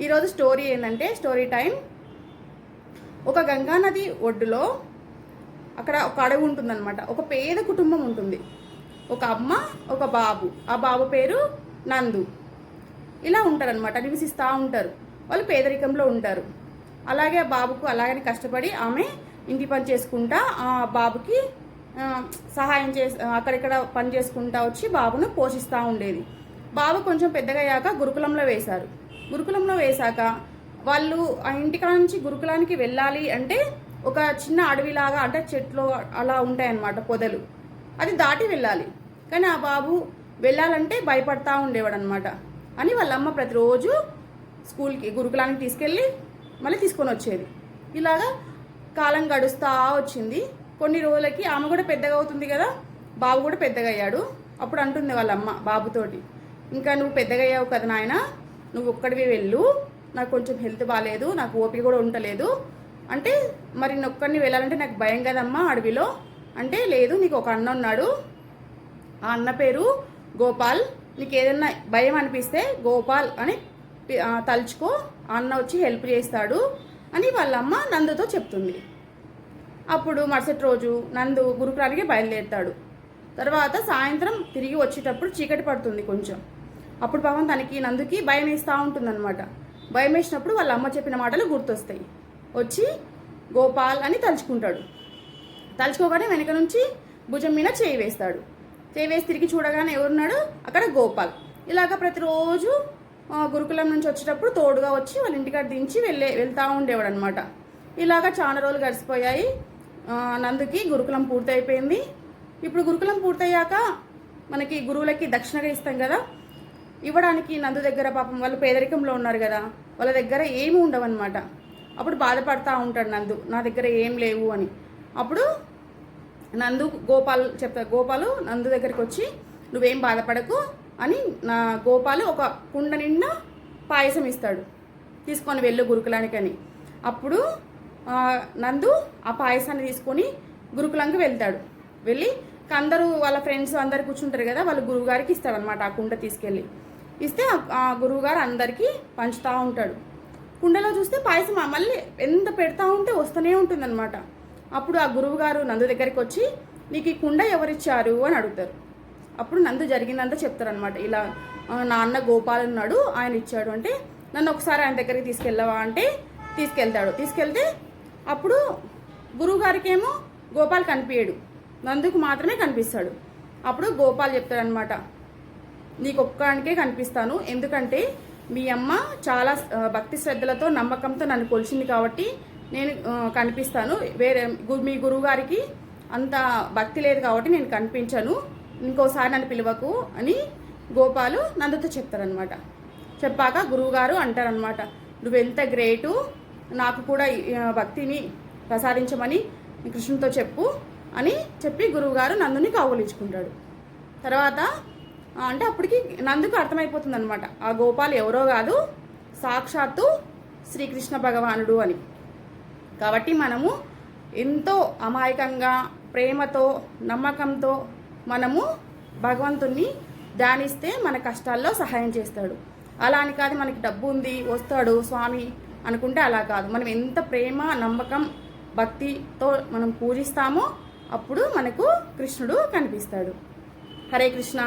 ఈరోజు స్టోరీ ఏంటంటే story time ఒక గంగా నది ఒడ్డులో అక్కడ ఒక అడవి ఉంటుందన్నమాట. ఒక పేద కుటుంబం ఉంటుంది. ఒక అమ్మ ఒక బాబు. ఆ బాబు పేరు నందు. ఇలా ఉంటారనమాట నివసిస్తూ ఉంటారు. వాళ్ళు పేదరికంలో ఉంటారు. అలాగే ఆ బాబుకు అలాగని కష్టపడి ఆమె ఇంటి పని చేసుకుంటా ఆ బాబుకి సహాయం చేసి అక్కడిక్కడ పని చేసుకుంటా వచ్చి బాబును పోషిస్తూ ఉండేది. బాబు కొంచెం పెద్దగా అయ్యాక గురుకులంలో వేశారు. గురుకులంలో వేశాక వాళ్ళు ఆ ఇంటికాడ నుంచి గురుకులానికి వెళ్ళాలి అంటే ఒక చిన్న అడవిలాగా అంటే చెట్లు అలా ఉంటాయన్నమాట పొదలు. అది దాటి వెళ్ళాలి. కానీ ఆ బాబు వెళ్ళాలంటే భయపడతా ఉండేవాడు అనమాట అని వాళ్ళ అమ్మ ప్రతిరోజు స్కూల్కి గురుకులానికి తీసుకెళ్ళి మళ్ళీ తీసుకొని వచ్చేది. ఇలాగా కాలం గడుస్తూ వచ్చింది. కొన్ని రోజులకి ఆమె కూడా పెద్దగా అవుతుంది కదా బాబు కూడా పెద్దగా అయ్యాడు అప్పుడు అంటుంది వాళ్ళ అమ్మ బాబుతోటి ఇంకా నువ్వు పెద్దగా అయ్యావు కదా నాయన నువ్వు ఒక్కడివి వెళ్ళు. నాకు కొంచెం హెల్త్ బాగాలేదు నాకు ఓపిక కూడా ఉండలేదు. అంటే మరి నొక్కడిని ఒక్కడిని వెళ్ళాలంటే నాకు భయం కదమ్మా అడవిలో. అంటే లేదు నీకు ఒక అన్న ఉన్నాడు. ఆ అన్న పేరు గోపాల్. నీకు ఏదైనా భయం అనిపిస్తే గోపాల్ అని తలుచుకో. ఆ అన్న వచ్చి హెల్ప్ చేస్తాడు అని వాళ్ళ అమ్మ నందుతో చెప్తుంది. అప్పుడు మరుసటి రోజు నందు గురుకులానికి బయలుదేరుతాడు. తర్వాత సాయంత్రం తిరిగి వచ్చేటప్పుడు చీకటి పడుతుంది కొంచెం. అప్పుడు పాపం తనకి నందుకి భయం వేస్తూ ఉంటుందన్నమాట. భయం వేసినప్పుడు వాళ్ళ అమ్మ చెప్పిన మాటలు గుర్తొస్తాయి. వచ్చి గోపాల్ అని తలుచుకుంటాడు. తలుచుకోగానే వెనక నుంచి భుజం మీద చేయి వేస్తాడు. చేయి వేసి తిరిగి చూడగానే ఎవరున్నాడు? అక్కడ గోపాల్. ఇలాగ ప్రతిరోజు గురుకులం నుంచి వచ్చేటప్పుడు తోడుగా వచ్చి వాళ్ళ ఇంటికాడ దించి వెళ్ళే వెళ్తూ ఉండేవాడు అనమాట ఇలాగ చాలా రోజులు గడిచిపోయాయి. నందుకి గురుకులం పూర్తయిపోయింది. ఇప్పుడు గురుకులం పూర్తయ్యాక మనకి గురువులకి దక్షిణగా ఇస్తాం కదా ఇవ్వడానికి నందు దగ్గర పాపం వాళ్ళు పేదరికంలో ఉన్నారు కదా వాళ్ళ దగ్గర ఏమి ఉండవన్నమాట. అప్పుడు బాధపడతా ఉంటాడు నందు నా దగ్గర ఏం లేవు అని. అప్పుడు నందు గోపాల్ చెప్తా గోపాలు నందు దగ్గరికి వచ్చి నువ్వేం బాధపడకు అని నా గోపాలు ఒక కుండ నిండా పాయసం ఇస్తాడు తీసుకొని వెళ్ళు గురుకులానికని అప్పుడు నందు ఆ పాయసాన్ని తీసుకొని గురుకులంకి వెళ్తాడు. వెళ్ళి అందరూ వాళ్ళ ఫ్రెండ్స్ అందరు కూర్చుంటారు కదా వాళ్ళు గురువుగారికి అనమాట ఆ కుండ తీసుకెళ్ళి. ఇస్తే ఆ- గురువుగారు అందరికీ పంచుతూ ఉంటాడు. కుండలో చూస్తే పాయసం మళ్ళీ ఎంత పెడతా ఉంటే వస్తూనే ఉంటుందన్నమాట. అప్పుడు ఆ గురువుగారు నందు దగ్గరికి వచ్చి నీకు ఈ కుండ ఎవరిచ్చారు? అని అడుగుతారు. అప్పుడు నందు జరిగిందంతా చెప్తారనమాట ఇలా నాన్న గోపాల్ ఉన్నాడు ఆయన ఇచ్చాడు. అంటే నన్ను ఒకసారి ఆయన దగ్గరికి తీసుకెళ్ళవా? అంటే తీసుకెళ్తాడు. తీసుకెళ్తే అప్పుడు గురువుగారికేమో గోపాల్ కనిపించడు నందుకు మాత్రమే కనిపిస్తాడు. అప్పుడు గోపాల్ చెప్తాడనమాట నీకు ఒక్కడానికే కనిపిస్తాను. ఎందుకంటే మీ అమ్మ చాలా భక్తి శ్రద్ధలతో నమ్మకంతో నన్ను కొలిచింది కాబట్టి నేను కనిపిస్తాను. వేరే గు- మీ గురువుగారికి అంత భక్తి లేదు కాబట్టి నేను కనిపించను. ఇంకోసారి నన్ను పిలవకు అని గోపాలు నందుతో చెప్తారనమాట చెప్పాక గురువుగారు అంటారనమాట నువ్వెంత గ్రేటు నాకు కూడా భక్తిని ప్రసాదించమని కృష్ణుతో చెప్పు అని చెప్పి గురువుగారు నందుని కౌగులించుకుంటాడు. తర్వాత అంటే అప్పటికి నందుకు అర్థమైపోతుంది అనమాట ఆ గోపాల్ ఎవరో కాదు సాక్షాత్తు శ్రీకృష్ణ భగవానుడు అని. కాబట్టి మనము ఎంతో అమాయకంగా ప్రేమతో నమ్మకంతో మనము భగవంతుణ్ణి ధ్యానిస్తే మన కష్టాల్లో సహాయం చేస్తాడు. అలా అని కాదు మనకి డబ్బు ఉంది వస్తాడు స్వామి అనుకుంటే అలా కాదు. మనం ఎంత ప్రేమ నమ్మకం భక్తితో మనం పూజిస్తామో అప్పుడు మనకు కృష్ణుడు కనిపిస్తాడు. హరే కృష్ణ.